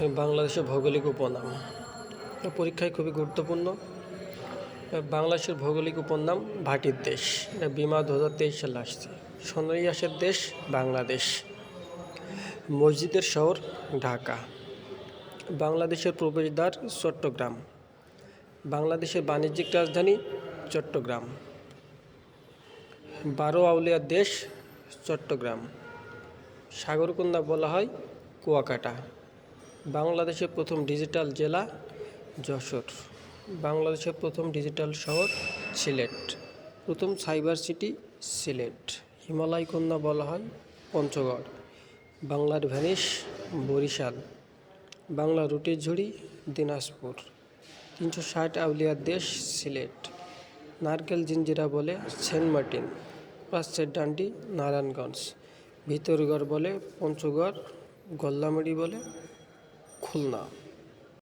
বাংলাদেশের ভৌগোলিক উপনাম। পরীক্ষায় খুবই গুরুত্বপূর্ণ। বাংলাদেশের ভৌগোলিক উপনাম ভাটির দেশ। এটা বিমা দু হাজার তেইশ সালে আসছে। সোনারিয়াসের দেশ বাংলাদেশ। মসজিদের শহর ঢাকা। বাংলাদেশের প্রবেশদ্বার চট্টগ্রাম। বাংলাদেশের বাণিজ্যিক রাজধানী চট্টগ্রাম। বারো আউলিয়ার দেশ চট্টগ্রাম। সাগরকন্যা বলা হয় কুয়াকাটা। বাংলাদেশের প্রথম ডিজিটাল জেলা যশোর। বাংলাদেশের প্রথম ডিজিটাল শহর সিলেট। প্রথম সাইবার সিটি সিলেট। হিমালয় কন্যা বলা হয় পঞ্চগড়। বাংলার ভ্যানিশ বরিশাল। বাংলা রুটির ঝুড়ি দিনাজপুর। তিনশো ষাট আউলিয়ার দেশ সিলেট। নারকেল জিঞ্জিরা বলে সেন্ট মার্টিন। পাঁচের ডান্ডি নারায়ণগঞ্জ। ভিতরগড় বলে পঞ্চগড়। গল্লামারি বলে 困了。